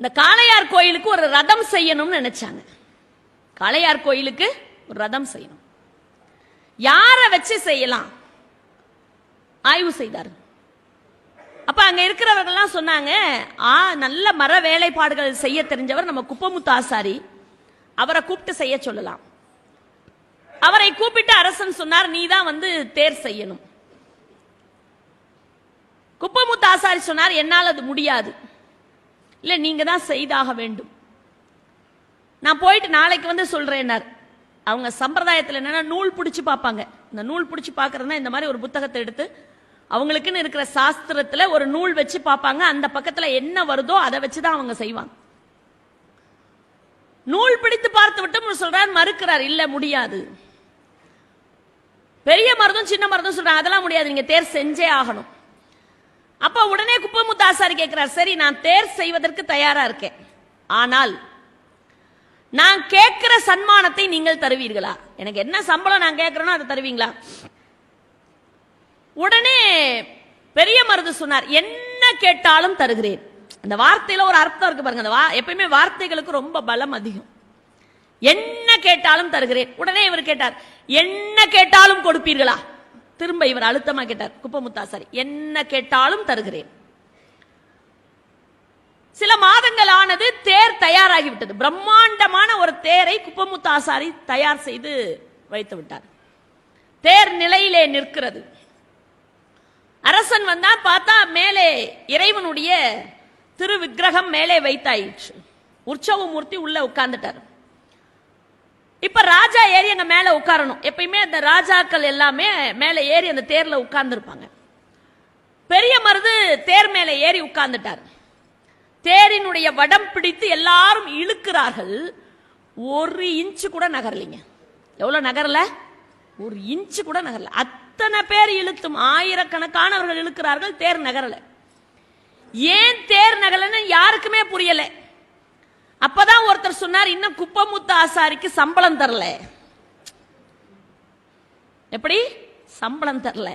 இந்த காளையார் கோயிலுக்கு ஒரு ரதம் செய்யணும்னு நினைச்சாங்க. காளையார் கோயிலுக்கு ஒரு ரதம் செய்யணும். யாரை வச்சு செய்யலாம்? ஆய்வு செய்தார். அப்ப அங்க இருக்கிறவர்கள்லாம் சொன்னாங்க ஆ நல்ல மர வேலைப்பாடுகள் செய்ய தெரிஞ்சவர் நம்ம குப்பமுத்து ஆசாரி அவரை கூப்பிட்டு செய்ய சொல்லலாம். அவரை கூப்பிட்டு அரசன் சொன்னார் நீ தான் வந்து தேர் செய்யணும். குப்பமுத்து ஆசாரி சொன்னார் என்னால் அது முடியாது. இல்ல நீங்க தான் செய்தாக வேண்டும். நான் போயிட்டு நாளைக்கு வந்து சொல்றேன்னார். அவங்க சம்பிரதாயத்தில் என்னன்னா நூல் பிடிச்சி பார்ப்பாங்க. இந்த நூல் பிடிச்சி பார்க்கறதுனா இந்த மாதிரி ஒரு புத்தகத்தை எடுத்து அவங்களுக்குன்னு இருக்கிற சாஸ்திரத்துல ஒரு நூல் வச்சு பார்ப்பாங்க. அந்த பக்கத்துல என்ன வருதோ அதை வச்சு தான் அவங்க செய்வாங்க. நூல் பிடித்து பார்த்து விட்டு சொல்றார் மறுக்கிறார் இல்ல முடியாது. பெரிய மருதும் சின்ன மருதும் சொல்றாங்க. அதெல்லாம் முடியாது. நீங்க தேர் செஞ்சே ஆகணும். அப்ப உடனே குப்பமுத்தாசாரி கேட்கிறார் சரி நான் தேர் செய்வதற்கு தயாரா இருக்கேன். ஆனால் நான் கேட்கிற சன்மானத்தை நீங்கள் தருவீர்களா? எனக்கு என்ன சம்பளம் நான் கேட்கிறேனோ அதை தருவீங்களா? உடனே பெரிய மருது சொன்னார் என்ன கேட்டாலும் தருகிறேன். அந்த வார்த்தையில ஒரு அர்த்தம் இருக்கு பாருங்க அந்த வா- எப்பயுமே வார்த்தைகளுக்கு ரொம்ப பலம் அதிகம். என்ன கேட்டாலும் தருகிறேன். உடனே இவர் கேட்டார் என்ன கேட்டாலும் கொடுப்பீர்களா? திரும்ப இவர் அழுத்தமா கேட்டார் குப்பமுத்தாசாரி என்ன கேட்டாலும் தருகிறேன். சில மாதங்கள் ஆனது தேர் தயாராகிவிட்டது. பிரம்மாண்டமான ஒரு தேரை குப்பமுத்தாசாரி தயார் செய்து வைத்து விட்டார். தேர் நிலையிலே நிற்கிறது. அரசன் வந்தா பார்த்தா மேலே இறைவனுடைய திரு விக்கிரகம் மேலே வைத்தாயிற்று. உற்சவ மூர்த்தி உள்ள உட்கார்ந்துட்டார். இப்ப ராஜா ஏறி அங்க மேல உட்காரணும். எப்பயுமே அந்த ராஜாக்கள் எல்லாமே மேல ஏறி அந்த தேர்ல உட்கார்ந்துருப்பாங்க. பெரிய மருது தேர் மேல ஏறி உட்கார்ந்துட்டார். தேரினுடைய வடம் பிடித்து எல்லாரும் இழுக்கிறார்கள். ஒரு இன்ச்சு கூட நகரலிங்க. எவ்வளவு நகரல? ஒரு இன்ச்சு கூட நகரல. அத்தனை பேர் இழுத்தும். ஆயிரக்கணக்கானவர்கள் இழுக்கிறார்கள். தேர் நகரல. ஏன் தேர் நகரலன்னு யாருக்குமே புரியலை. அப்பதான் ஒருத்தர் சொன்னார் இன்னும் குப்பமுத்த ஆசாரிக்கு சம்பளம் தரல. எப்படி? சம்பளம் தரல.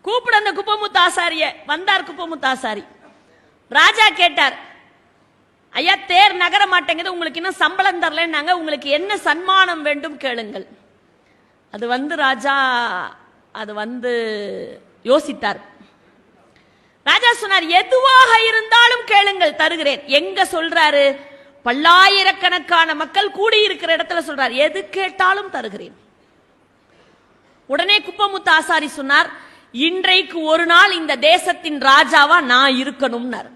கூப்பிட அந்த குப்பமுத்த ஆசாரிய. வந்தார் குப்பமுத்த ஆசாரி. ராஜா கேட்டார் ஐயா தேர் நகர மாட்டேங்குது உங்களுக்கு இன்னும் சம்பளம் தரலன்னாங்க உங்களுக்கு என்ன சன்மானம் வேண்டும் கேளுங்கள். அது வந்து ராஜா அது வந்து யோசித்தார். ராஜா சொன்னார் எதுவாக இருந்தாலும் கேளுங்கள் தருகிறேன். எங்க சொல்றாரு? பல்லாயிரக்கணக்கான மக்கள் கூடியிருக்கிற இடத்துல சொல்றார் எது கேட்டாலும் தருகிறேன். உடனே குப்பமுத்து ஆசாரி சொன்னார் இன்றைக்கு ஒரு நாள் இந்த தேசத்தின் ராஜாவா நான் இருக்கணும்னார்.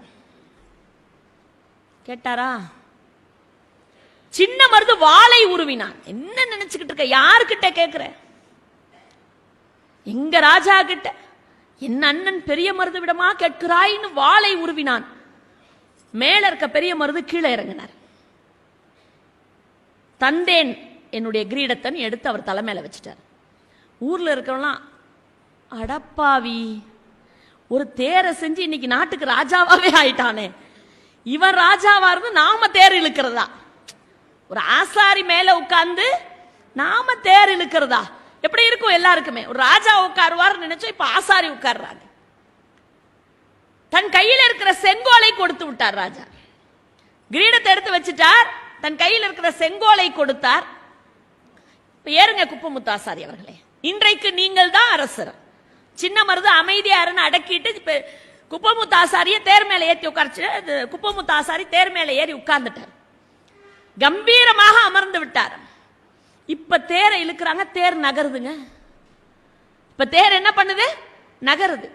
கேட்டாரா? சின்ன மருது வாளை உருவினான். என்ன நினைச்சுக்கிட்டு இருக்க? யாருக்கிட்ட கேட்கிற எங்க ராஜா கிட்ட. என் அண்ணன் பெரிய மருது விடமா கேட்கிறாய்னு வாளை உருவினான். மேல இருக்க பெரிய மருது கீழே இறங்கினார். தந்தேன் என்னுடைய கிரீடத்தன் எடுத்து அவர் தலைமையில வச்சுட்டார். ஊர்ல இருக்கவெல்லாம் அடப்பாவி ஒரு தேரை செஞ்சு இன்னைக்கு நாட்டுக்கு ராஜாவாவே ஆயிட்டானே. இவன் ராஜாவா இருந்து நாம தேர் இழுக்கிறதா? ஒரு ஆசாரி மேல உட்கார்ந்து நாம தேர் இழுக்கிறதா? எப்படி இருக்கும் எல்லாருக்குமே? ஒரு ராஜா உட்காருவார் நினைச்சோம் இப்ப ஆசாரி உட்கார்றாங்க. தன் கையில் இருக்கிற செங்கோலை கொடுத்து விட்டார் ராஜா. கிரீடத்தை எடுத்து வச்சுட்டார். தன் கையில் இருக்கிற செங்கோலை கொடுத்தார். ஏறுங்க குப்பமுத்து ஆசாரி அவர்களே. இன்றைக்கு நீங்கள் தான் அரசர். சின்ன மருது அமைதியாருன்னு அடக்கிட்டு இப்ப குப்பமுத்து தேர் மேல ஏத்தி உட்கார்ச்சு அது குப்பமுத்து ஆசாரி தேர் மேல ஏறி உட்கார்ந்துட்டார். கம்பீரமாக அமர்ந்து விட்டார். இப்ப தேரை இழுக்கிறாங்க தேர் நகருதுங்க. இப்ப தேர் என்ன பண்ணுது? நகருது.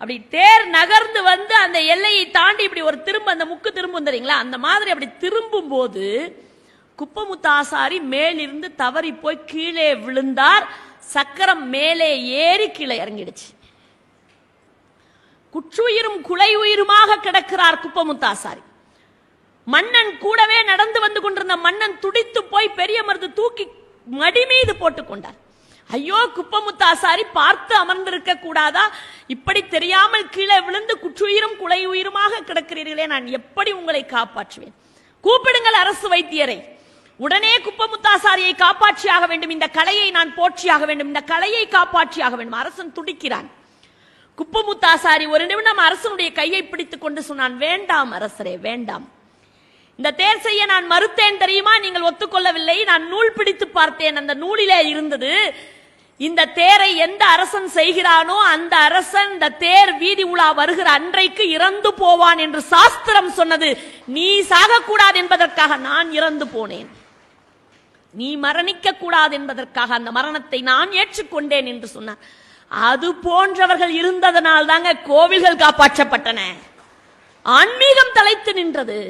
அப்படி தேர் நகர்ந்து வந்து அந்த எல்லையை தாண்டி இப்படி ஒரு திரும்ப அந்த முக்கு திரும்பும் தெரியுங்களா? அந்த மாதிரி அப்படி திரும்பும் போது குப்பமுத்தாசாரி மேலிருந்து தவறி போய் கீழே விழுந்தார். சக்கரம் மேலே ஏறி கீழே இறங்கிடுச்சு. குற்றுயிரும் குலை உயிருமாக கிடக்கிறார் குப்பமுத்தாசாரி. மன்னன் கூடவே நடந்து வந்து கொண்டிருந்த மன்னன் துடித்து போய் பெரிய மருந்து தூக்கி மடி மீது போட்டுக் கொண்டார். ஐயோ குப்பமுத்தாசாரி பார்த்து அமர்ந்திருக்க கூடாதா? இப்படி தெரியாமல் கீழே விழுந்து குற்றுயிரும் குலை உயிருமாக கிடக்கிறீர்களே நான் எப்படி உங்களை காப்பாற்றுவேன்? கூப்பிடுங்கள் அரசு வைத்தியரை. உடனே குப்பமுத்தாசாரியை காப்பாற்றியாக வேண்டும். இந்த கலையை நான் போற்றியாக வேண்டும். இந்த கலையை காப்பாற்றியாக வேண்டும். அரசன் துடிக்கிறான். குப்பமுத்தாசாரி ஒரு நிமிடம் அரசனுடைய கையை பிடித்துக் கொண்டு சொன்னான் வேண்டாம் அரசரே வேண்டாம். இந்த தேர் செய்ய நான் மறுத்தேன் தெரியுமா? நீங்கள் ஒத்துக்கொள்ளவில்லை. நான் நூல் பிடித்து பார்த்தேன். அந்த நூலிலே இருந்தது இந்த தேரை எந்த அரசன் செய்கிறானோ அந்த அரசன் இந்த தேர் வீதி உலா வருகிற அன்றைக்கு இறந்து போவான் என்று சாஸ்திரம் சொன்னது. நீ சாகக்கூடாது என்பதற்காக நான் இறந்து போனேன். நீ மரணிக்க கூடாது என்பதற்காக அந்த மரணத்தை நான் ஏற்றுக்கொண்டேன் என்று சொன்னார். அது போன்றவர்கள் இருந்ததனால் தாங்க கோவில்கள் காப்பாற்றப்பட்டன. ஆன்மீகம் தலைத்து நின்றது.